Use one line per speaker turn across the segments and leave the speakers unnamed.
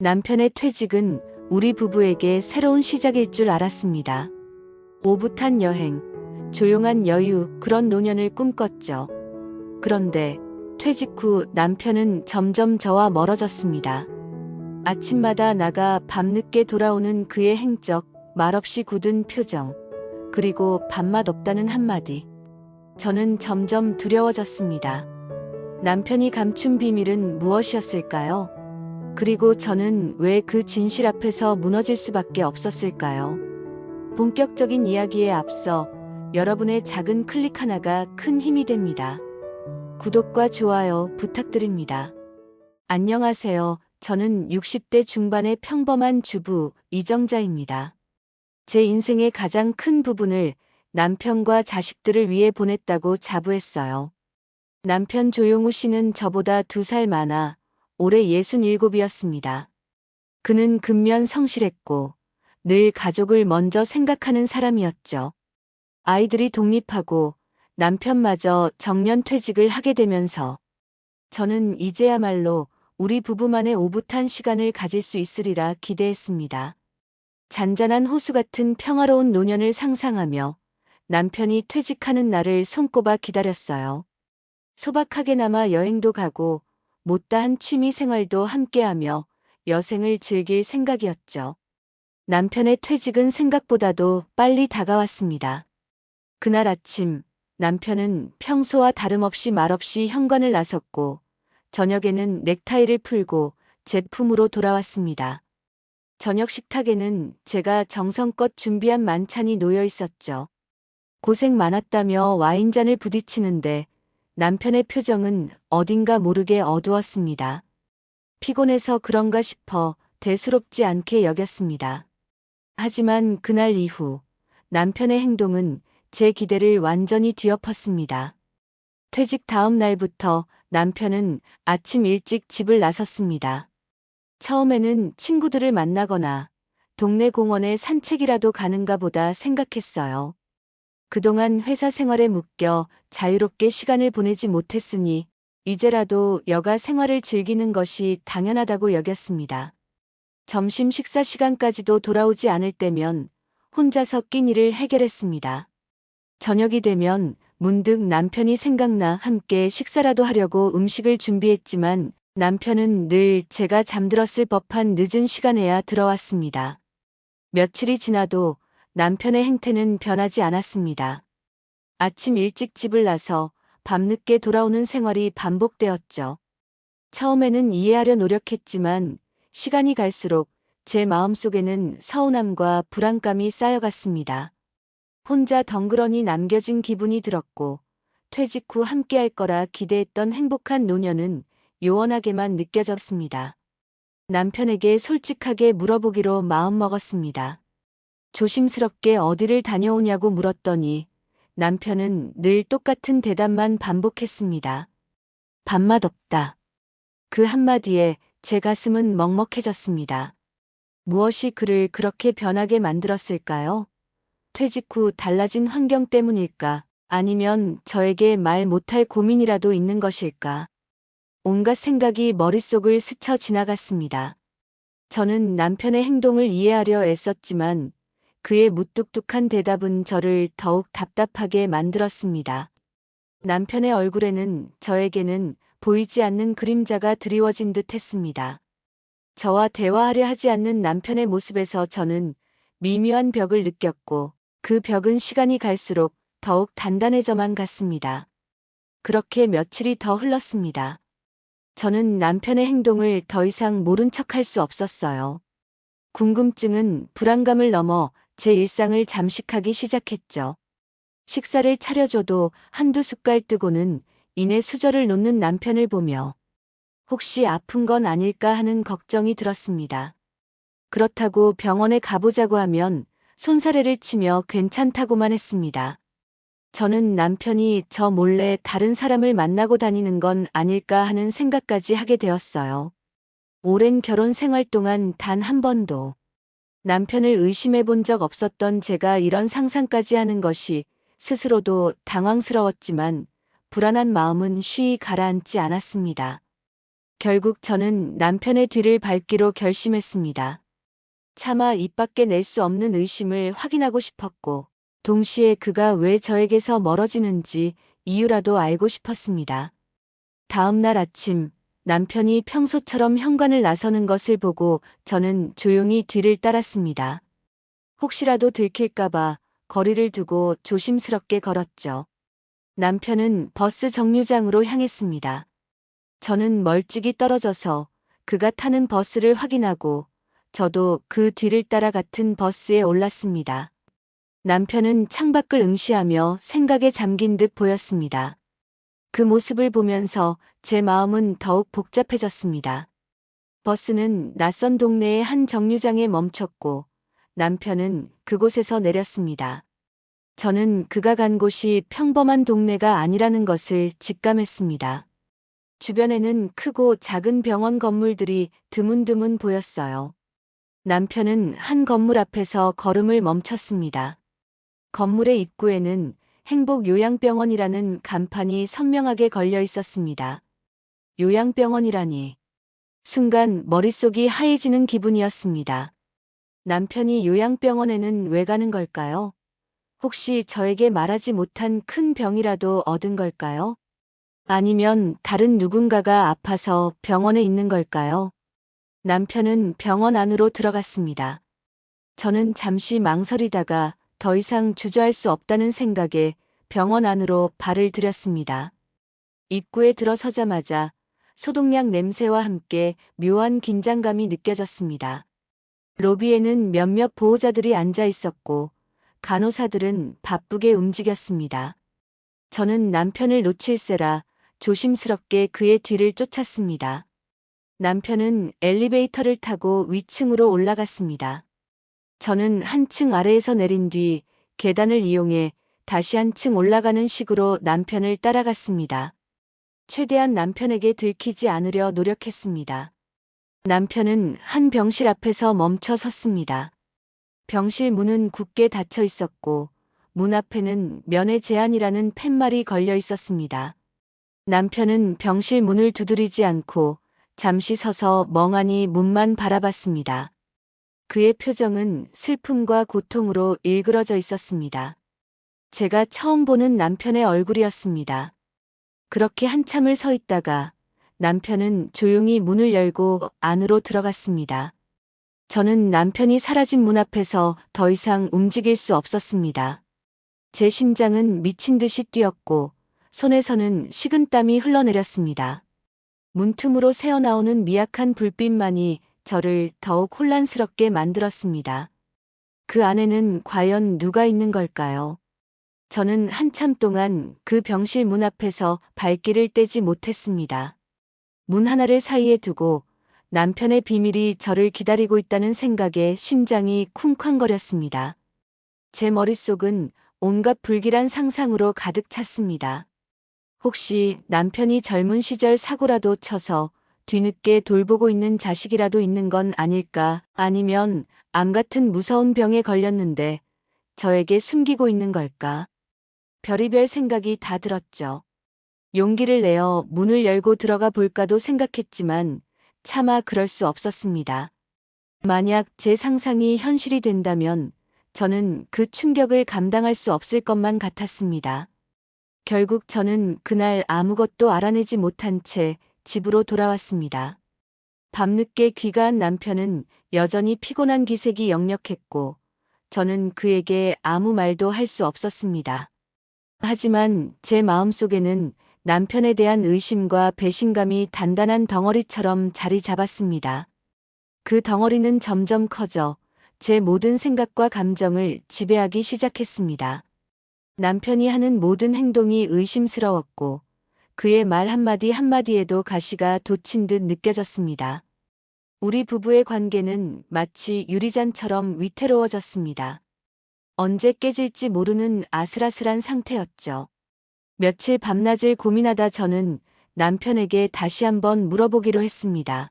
남편의 퇴직은 우리 부부에게 새로운 시작일 줄 알았습니다. 오붓한 여행, 조용한 여유, 그런 노년을 꿈꿨죠. 그런데 퇴직 후 남편은 점점 저와 멀어졌습니다. 아침마다 나가 밤늦게 돌아오는 그의 행적, 말없이 굳은 표정, 그리고 밥맛 없다는 한마디. 저는 점점 두려워졌습니다. 남편이 감춘 비밀은 무엇이었을까요? 그리고 저는 왜 그 진실 앞에서 무너질 수밖에 없었을까요? 본격적인 이야기에 앞서 여러분의 작은 클릭 하나가 큰 힘이 됩니다. 구독과 좋아요 부탁드립니다. 안녕하세요. 저는 60대 중반의 평범한 주부 이정자입니다. 제 인생의 가장 큰 부분을 남편과 자식들을 위해 보냈다고 자부했어요. 남편 조용우 씨는 저보다 두 살 많아 올해 67이었습니다. 그는 근면 성실했고 늘 가족을 먼저 생각하는 사람이었죠. 아이들이 독립하고 남편마저 정년 퇴직을 하게 되면서 저는 이제야말로 우리 부부만의 오붓한 시간을 가질 수 있으리라 기대했습니다. 잔잔한 호수 같은 평화로운 노년을 상상하며 남편이 퇴직하는 날을 손꼽아 기다렸어요. 소박하게나마 여행도 가고 못다한 취미 생활도 함께하며 여생을 즐길 생각이었죠. 남편의 퇴직은 생각보다도 빨리 다가왔습니다. 그날 아침 남편은 평소와 다름없이 말없이 현관을 나섰고 저녁에는 넥타이를 풀고 제품으로 돌아왔습니다. 저녁 식탁에는 제가 정성껏 준비한 만찬이 놓여 있었죠. 고생 많았다며 와인잔을 부딪히는데 남편의 표정은 어딘가 모르게 어두웠습니다. 피곤해서 그런가 싶어 대수롭지 않게 여겼습니다. 하지만 그날 이후 남편의 행동은 제 기대를 완전히 뒤엎었습니다. 퇴직 다음 날부터 남편은 아침 일찍 집을 나섰습니다. 처음에는 친구들을 만나거나 동네 공원에 산책이라도 가는가 보다 생각했어요. 그동안 회사 생활에 묶여 자유롭게 시간을 보내지 못했으니 이제라도 여가 생활을 즐기는 것이 당연하다고 여겼습니다. 점심 식사 시간까지도 돌아오지 않을 때면 혼자서 끼니를 해결했습니다. 저녁이 되면 문득 남편이 생각나 함께 식사라도 하려고 음식을 준비했지만 남편은 늘 제가 잠들었을 법한 늦은 시간에야 들어왔습니다. 며칠이 지나도 남편의 행태는 변하지 않았습니다. 아침 일찍 집을 나서 밤늦게 돌아오는 생활이 반복되었죠. 처음에는 이해하려 노력했지만 시간이 갈수록 제 마음속에는 서운함과 불안감이 쌓여갔습니다. 혼자 덩그러니 남겨진 기분이 들었고 퇴직 후 함께할 거라 기대했던 행복한 노년은 요원하게만 느껴졌습니다. 남편에게 솔직하게 물어보기로 마음먹었습니다. 조심스럽게 어디를 다녀오냐고 물었더니 남편은 늘 똑같은 대답만 반복했습니다. 밥맛 없다. 그 한마디에 제 가슴은 먹먹해졌습니다. 무엇이 그를 그렇게 변하게 만들었을까요? 퇴직 후 달라진 환경 때문일까? 아니면 저에게 말 못할 고민이라도 있는 것일까? 온갖 생각이 머릿속을 스쳐 지나갔습니다. 저는 남편의 행동을 이해하려 애썼지만 그의 무뚝뚝한 대답은 저를 더욱 답답하게 만들었습니다. 남편의 얼굴에는 저에게는 보이지 않는 그림자가 드리워진 듯 했습니다. 저와 대화하려 하지 않는 남편의 모습에서 저는 미묘한 벽을 느꼈고 그 벽은 시간이 갈수록 더욱 단단해져만 갔습니다. 그렇게 며칠이 더 흘렀습니다. 저는 남편의 행동을 더 이상 모른 척할 수 없었어요. 궁금증은 불안감을 넘어 제 일상을 잠식하기 시작했죠. 식사를 차려줘도 한두 숟갈 뜨고는 이내 수저를 놓는 남편을 보며 혹시 아픈 건 아닐까 하는 걱정이 들었습니다. 그렇다고 병원에 가보자고 하면 손사래를 치며 괜찮다고만 했습니다. 저는 남편이 저 몰래 다른 사람을 만나고 다니는 건 아닐까 하는 생각까지 하게 되었어요. 오랜 결혼 생활 동안 단 한 번도 남편을 의심해 본 적 없었던 제가 이런 상상까지 하는 것이 스스로도 당황스러웠지만 불안한 마음은 쉬이 가라앉지 않았습니다. 결국 저는 남편의 뒤를 밟기로 결심했습니다. 차마 입 밖에 낼 수 없는 의심을 확인하고 싶었고, 동시에 그가 왜 저에게서 멀어지는지 이유라도 알고 싶었습니다. 다음 날 아침, 남편이 평소처럼 현관을 나서는 것을 보고 저는 조용히 뒤를 따랐습니다. 혹시라도 들킬까봐 거리를 두고 조심스럽게 걸었죠. 남편은 버스 정류장으로 향했습니다. 저는 멀찍이 떨어져서 그가 타는 버스를 확인하고 저도 그 뒤를 따라 같은 버스에 올랐습니다. 남편은 창밖을 응시하며 생각에 잠긴 듯 보였습니다. 그 모습을 보면서 제 마음은 더욱 복잡해졌습니다. 버스는 낯선 동네의 한 정류장에 멈췄고 남편은 그곳에서 내렸습니다. 저는 그가 간 곳이 평범한 동네가 아니라는 것을 직감했습니다. 주변에는 크고 작은 병원 건물들이 드문드문 보였어요. 남편은 한 건물 앞에서 걸음을 멈췄습니다. 건물의 입구에는 행복 요양병원이라는 간판이 선명하게 걸려 있었습니다. 요양병원이라니. 순간 머릿속이 하얘지는 기분이었습니다. 남편이 요양병원에는 왜 가는 걸까요? 혹시 저에게 말하지 못한 큰 병이라도 얻은 걸까요? 아니면 다른 누군가가 아파서 병원에 있는 걸까요? 남편은 병원 안으로 들어갔습니다. 저는 잠시 망설이다가 더 이상 주저할 수 없다는 생각에 병원 안으로 발을 들였습니다. 입구에 들어서자마자 소독약 냄새와 함께 묘한 긴장감이 느껴졌습니다. 로비에는 몇몇 보호자들이 앉아 있었고 간호사들은 바쁘게 움직였습니다. 저는 남편을 놓칠세라 조심스럽게 그의 뒤를 쫓았습니다. 남편은 엘리베이터를 타고 위층으로 올라갔습니다. 저는 한층 아래에서 내린 뒤 계단을 이용해 다시 한층 올라가는 식으로 남편을 따라갔습니다. 최대한 남편에게 들키지 않으려 노력했습니다. 남편은 한 병실 앞에서 멈춰 섰습니다. 병실 문은 굳게 닫혀 있었고 문 앞에는 면회 제한이라는 팻말이 걸려 있었습니다. 남편은 병실 문을 두드리지 않고 잠시 서서 멍하니 문만 바라봤습니다. 그의 표정은 슬픔과 고통으로 일그러져 있었습니다. 제가 처음 보는 남편의 얼굴이었습니다. 그렇게 한참을 서 있다가 남편은 조용히 문을 열고 안으로 들어갔습니다. 저는 남편이 사라진 문 앞에서 더 이상 움직일 수 없었습니다. 제 심장은 미친 듯이 뛰었고 손에서는 식은땀이 흘러내렸습니다. 문틈으로 새어나오는 미약한 불빛만이 저를 더욱 혼란스럽게 만들었습니다. 그 안에는 과연 누가 있는 걸까요? 저는 한참 동안 그 병실 문 앞에서 발길을 떼지 못했습니다. 문 하나를 사이에 두고 남편의 비밀이 저를 기다리고 있다는 생각에 심장이 쿵쾅거렸습니다. 제 머릿속은 온갖 불길한 상상으로 가득 찼습니다. 혹시 남편이 젊은 시절 사고라도 쳐서 뒤늦게 돌보고 있는 자식이라도 있는 건 아닐까 아니면 암 같은 무서운 병에 걸렸는데 저에게 숨기고 있는 걸까? 별의별 생각이 다 들었죠. 용기를 내어 문을 열고 들어가 볼까도 생각했지만 차마 그럴 수 없었습니다. 만약 제 상상이 현실이 된다면 저는 그 충격을 감당할 수 없을 것만 같았습니다. 결국 저는 그날 아무것도 알아내지 못한 채 집으로 돌아왔습니다. 밤늦게 귀가한 남편은 여전히 피곤한 기색이 역력했고 저는 그에게 아무 말도 할 수 없었습니다. 하지만 제 마음속에는 남편에 대한 의심과 배신감이 단단한 덩어리처럼 자리 잡았습니다. 그 덩어리는 점점 커져 제 모든 생각과 감정을 지배하기 시작했습니다. 남편이 하는 모든 행동이 의심스러웠고 그의 말 한마디 한마디에도 가시가 돋친 듯 느껴졌습니다. 우리 부부의 관계는 마치 유리잔처럼 위태로워졌습니다. 언제 깨질지 모르는 아슬아슬한 상태였죠. 며칠 밤낮을 고민하다 저는 남편에게 다시 한번 물어보기로 했습니다.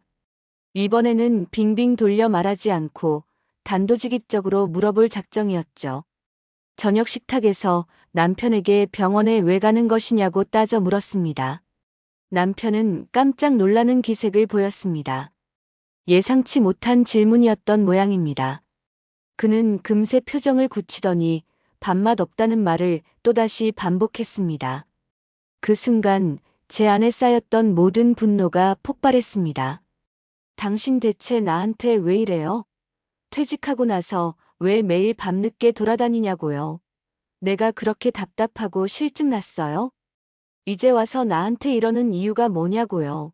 이번에는 빙빙 돌려 말하지 않고 단도직입적으로 물어볼 작정이었죠. 저녁 식탁에서 남편에게 병원에 왜 가는 것이냐고 따져 물었습니다. 남편은 깜짝 놀라는 기색을 보였습니다. 예상치 못한 질문이었던 모양입니다. 그는 금세 표정을 굳히더니 밥맛 없다는 말을 또다시 반복했습니다. 그 순간 제 안에 쌓였던 모든 분노가 폭발했습니다. 당신 대체 나한테 왜 이래요? 퇴직하고 나서 왜 매일 밤늦게 돌아다니냐고요? 내가 그렇게 답답하고 실증 났어요? 이제 와서 나한테 이러는 이유가 뭐냐고요?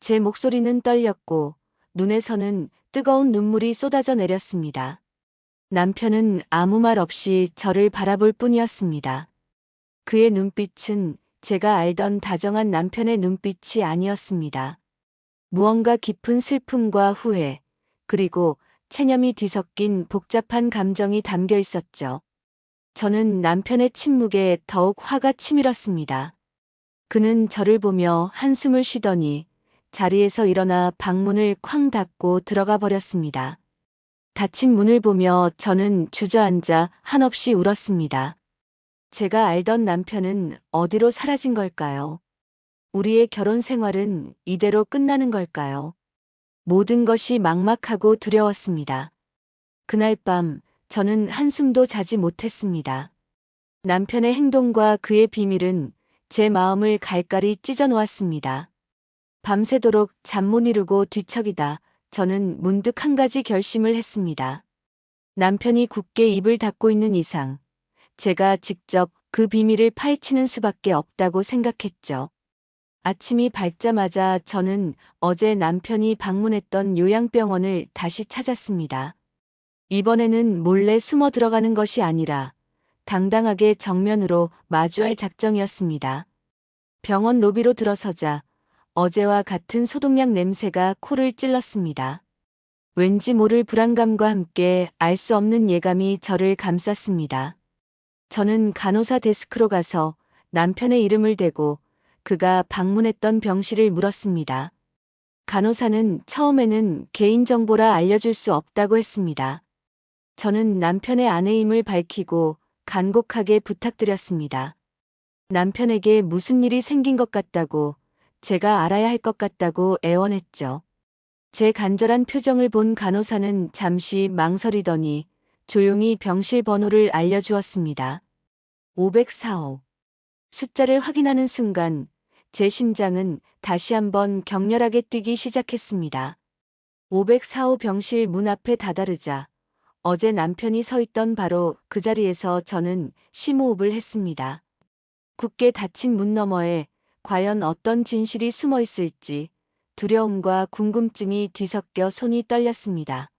제 목소리는 떨렸고 눈에서는 뜨거운 눈물이 쏟아져 내렸습니다. 남편은 아무 말 없이 저를 바라볼 뿐이었습니다. 그의 눈빛은 제가 알던 다정한 남편의 눈빛이 아니었습니다. 무언가 깊은 슬픔과 후회, 그리고 체념이 뒤섞인 복잡한 감정이 담겨 있었죠. 저는 남편의 침묵에 더욱 화가 치밀었습니다. 그는 저를 보며 한숨을 쉬더니 자리에서 일어나 방문을 쾅 닫고 들어가 버렸습니다. 닫힌 문을 보며 저는 주저앉아 한없이 울었습니다. 제가 알던 남편은 어디로 사라진 걸까요? 우리의 결혼 생활은 이대로 끝나는 걸까요? 모든 것이 막막하고 두려웠습니다. 그날 밤 저는 한숨도 자지 못했습니다. 남편의 행동과 그의 비밀은 제 마음을 갈갈이 찢어 놓았습니다. 밤새도록 잠 못 이루고 뒤척이다 저는 문득 한 가지 결심을 했습니다. 남편이 굳게 입을 닫고 있는 이상 제가 직접 그 비밀을 파헤치는 수밖에 없다고 생각했죠. 아침이 밝자마자 저는 어제 남편이 방문했던 요양병원을 다시 찾았습니다. 이번에는 몰래 숨어 들어가는 것이 아니라 당당하게 정면으로 마주할 작정이었습니다. 병원 로비로 들어서자 어제와 같은 소독약 냄새가 코를 찔렀습니다. 왠지 모를 불안감과 함께 알 수 없는 예감이 저를 감쌌습니다. 저는 간호사 데스크로 가서 남편의 이름을 대고 그가 방문했던 병실을 물었습니다. 간호사는 처음에는 개인정보라 알려줄 수 없다고 했습니다. 저는 남편의 아내임을 밝히고 간곡하게 부탁드렸습니다. 남편에게 무슨 일이 생긴 것 같다고 제가 알아야 할 것 같다고 애원했죠. 제 간절한 표정을 본 간호사는 잠시 망설이더니 조용히 병실 번호를 알려주었습니다. 504호. 숫자를 확인하는 순간 제 심장은 다시 한번 격렬하게 뛰기 시작했습니다. 504호 병실 문 앞에 다다르자 어제 남편이 서 있던 바로 그 자리에서 저는 심호흡을 했습니다. 굳게 닫힌 문 너머에 과연 어떤 진실이 숨어 있을지 두려움과 궁금증이 뒤섞여 손이 떨렸습니다.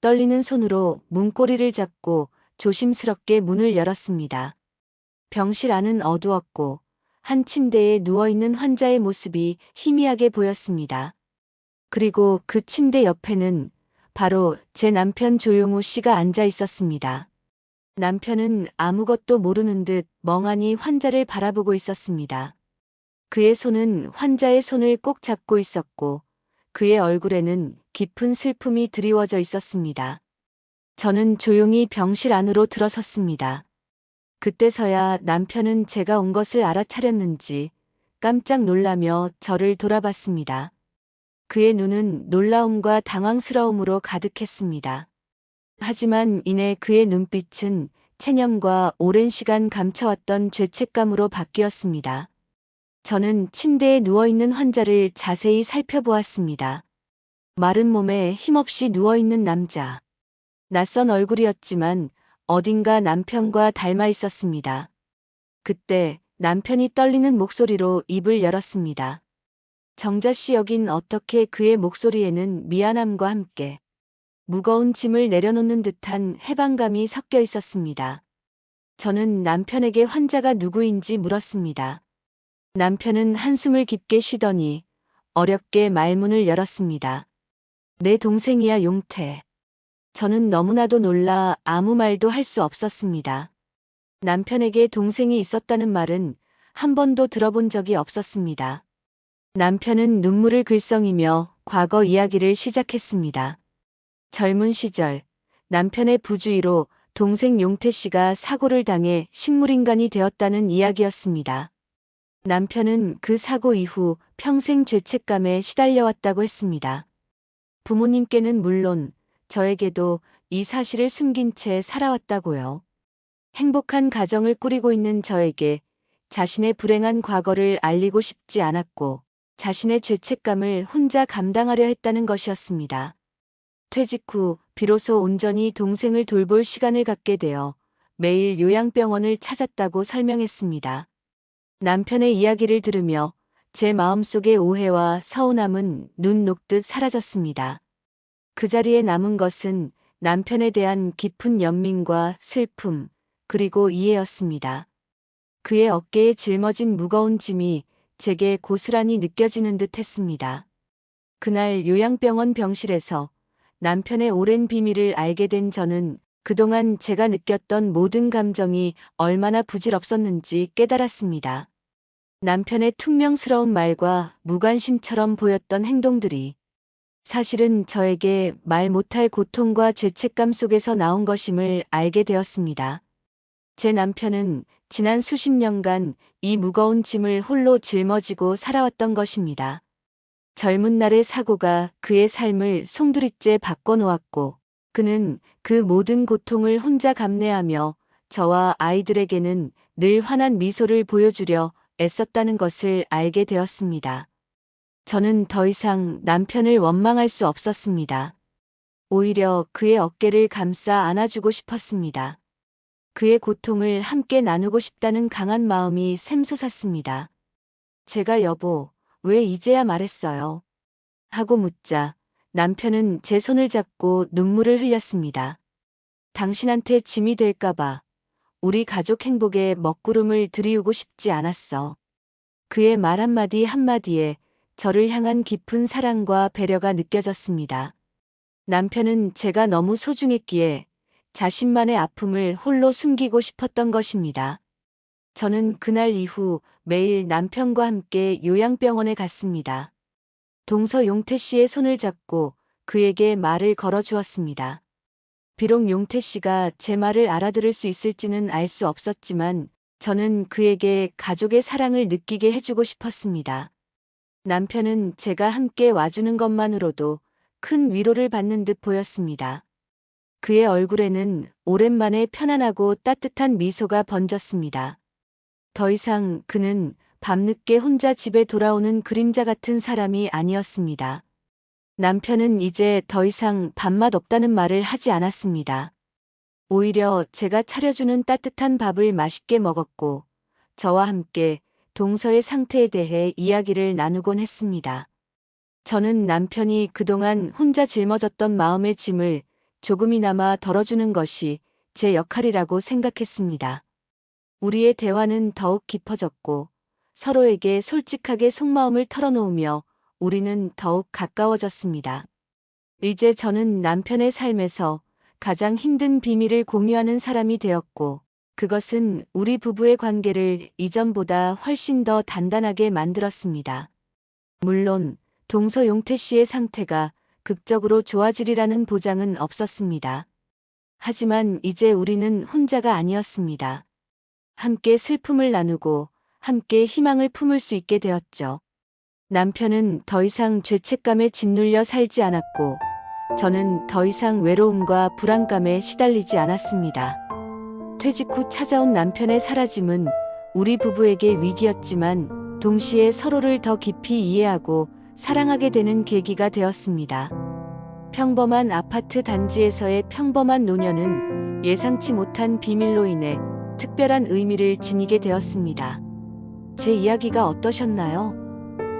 떨리는 손으로 문고리를 잡고 조심스럽게 문을 열었습니다. 병실 안은 어두웠고 한 침대에 누워있는 환자의 모습이 희미하게 보였습니다. 그리고 그 침대 옆에는 바로 제 남편 조용우 씨가 앉아 있었습니다. 남편은 아무것도 모르는 듯 멍하니 환자를 바라보고 있었습니다. 그의 손은 환자의 손을 꼭 잡고 있었고 그의 얼굴에는 깊은 슬픔이 드리워져 있었습니다. 저는 조용히 병실 안으로 들어섰습니다. 그때서야 남편은 제가 온 것을 알아차렸는지 깜짝 놀라며 저를 돌아봤습니다. 그의 눈은 놀라움과 당황스러움으로 가득했습니다. 하지만 이내 그의 눈빛은 체념과 오랜 시간 감춰왔던 죄책감으로 바뀌었습니다. 저는 침대에 누워있는 환자를 자세히 살펴보았습니다. 마른 몸에 힘없이 누워있는 남자. 낯선 얼굴이었지만 어딘가 남편과 닮아 있었습니다. 그때 남편이 떨리는 목소리로 입을 열었습니다. 정자 씨 여긴 어떻게 그의 목소리에는 미안함과 함께 무거운 짐을 내려놓는 듯한 해방감이 섞여 있었습니다. 저는 남편에게 환자가 누구인지 물었습니다. 남편은 한숨을 깊게 쉬더니 어렵게 말문을 열었습니다. 내 동생이야 용태. 저는 너무나도 놀라 아무 말도 할 수 없었습니다. 남편에게 동생이 있었다는 말은 한 번도 들어본 적이 없었습니다. 남편은 눈물을 글썽이며 과거 이야기를 시작했습니다. 젊은 시절 남편의 부주의로 동생 용태 씨가 사고를 당해 식물인간이 되었다는 이야기였습니다. 남편은 그 사고 이후 평생 죄책감에 시달려왔다고 했습니다. 부모님께는 물론 저에게도 이 사실을 숨긴 채 살아왔다고요. 행복한 가정을 꾸리고 있는 저에게 자신의 불행한 과거를 알리고 싶지 않았고 자신의 죄책감을 혼자 감당하려 했다는 것이었습니다. 퇴직 후 비로소 온전히 동생을 돌볼 시간을 갖게 되어 매일 요양병원을 찾았다고 설명했습니다. 남편의 이야기를 들으며 제 마음속의 오해와 서운함은 눈 녹듯 사라졌습니다. 그 자리에 남은 것은 남편에 대한 깊은 연민과 슬픔, 그리고 이해였습니다. 그의 어깨에 짊어진 무거운 짐이 제게 고스란히 느껴지는 듯 했습니다. 그날 요양병원 병실에서 남편의 오랜 비밀을 알게 된 저는 그동안 제가 느꼈던 모든 감정이 얼마나 부질없었는지 깨달았습니다. 남편의 퉁명스러운 말과 무관심처럼 보였던 행동들이 사실은 저에게 말 못할 고통과 죄책감 속에서 나온 것임을 알게 되었습니다. 제 남편은 지난 수십 년간 이 무거운 짐을 홀로 짊어지고 살아왔던 것입니다. 젊은 날의 사고가 그의 삶을 송두리째 바꿔놓았고 그는 그 모든 고통을 혼자 감내하며 저와 아이들에게는 늘 환한 미소를 보여주려 애썼다는 것을 알게 되었습니다. 저는 더 이상 남편을 원망할 수 없었습니다. 오히려 그의 어깨를 감싸 안아주고 싶었습니다. 그의 고통을 함께 나누고 싶다는 강한 마음이 샘솟았습니다. 제가 여보, 왜 이제야 말했어요? 하고 묻자 남편은 제 손을 잡고 눈물을 흘렸습니다. 당신한테 짐이 될까봐 우리 가족 행복에 먹구름을 들이우고 싶지 않았어. 그의 말 한마디 한마디에 저를 향한 깊은 사랑과 배려가 느껴졌습니다. 남편은 제가 너무 소중했기에 자신만의 아픔을 홀로 숨기고 싶었던 것입니다. 저는 그날 이후 매일 남편과 함께 요양병원에 갔습니다. 동서 용태 씨의 손을 잡고 그에게 말을 걸어주었습니다. 비록 용태 씨가 제 말을 알아들을 수 있을지는 알 수 없었지만 저는 그에게 가족의 사랑을 느끼게 해주고 싶었습니다. 남편은 제가 함께 와주는 것만으로도 큰 위로를 받는 듯 보였습니다. 그의 얼굴에는 오랜만에 편안하고 따뜻한 미소가 번졌습니다. 더 이상 그는 밤늦게 혼자 집에 돌아오는 그림자 같은 사람이 아니었습니다. 남편은 이제 더 이상 밥맛 없다는 말을 하지 않았습니다. 오히려 제가 차려주는 따뜻한 밥을 맛있게 먹었고, 저와 함께 동서의 상태에 대해 이야기를 나누곤 했습니다. 저는 남편이 그동안 혼자 짊어졌던 마음의 짐을 조금이나마 덜어주는 것이 제 역할이라고 생각했습니다. 우리의 대화는 더욱 깊어졌고 서로에게 솔직하게 속마음을 털어놓으며 우리는 더욱 가까워졌습니다. 이제 저는 남편의 삶에서 가장 힘든 비밀을 공유하는 사람이 되었고 그것은 우리 부부의 관계를 이전보다 훨씬 더 단단하게 만들었습니다. 물론 동서 용태 씨의 상태가 극적으로 좋아지리라는 보장은 없었습니다. 하지만 이제 우리는 혼자가 아니었습니다. 함께 슬픔을 나누고 함께 희망을 품을 수 있게 되었죠. 남편은 더 이상 죄책감에 짓눌려 살지 않았고 저는 더 이상 외로움과 불안감에 시달리지 않았습니다. 퇴직 후 찾아온 남편의 사라짐은 우리 부부에게 위기였지만 동시에 서로를 더 깊이 이해하고 사랑하게 되는 계기가 되었습니다. 평범한 아파트 단지에서의 평범한 노년은 예상치 못한 비밀로 인해 특별한 의미를 지니게 되었습니다. 제 이야기가 어떠셨나요?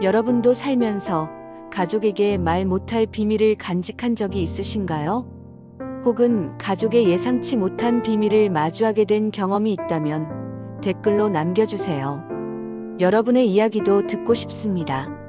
여러분도 살면서 가족에게 말 못할 비밀을 간직한 적이 있으신가요? 혹은 가족의 예상치 못한 비밀을 마주하게 된 경험이 있다면 댓글로 남겨주세요. 여러분의 이야기도 듣고 싶습니다.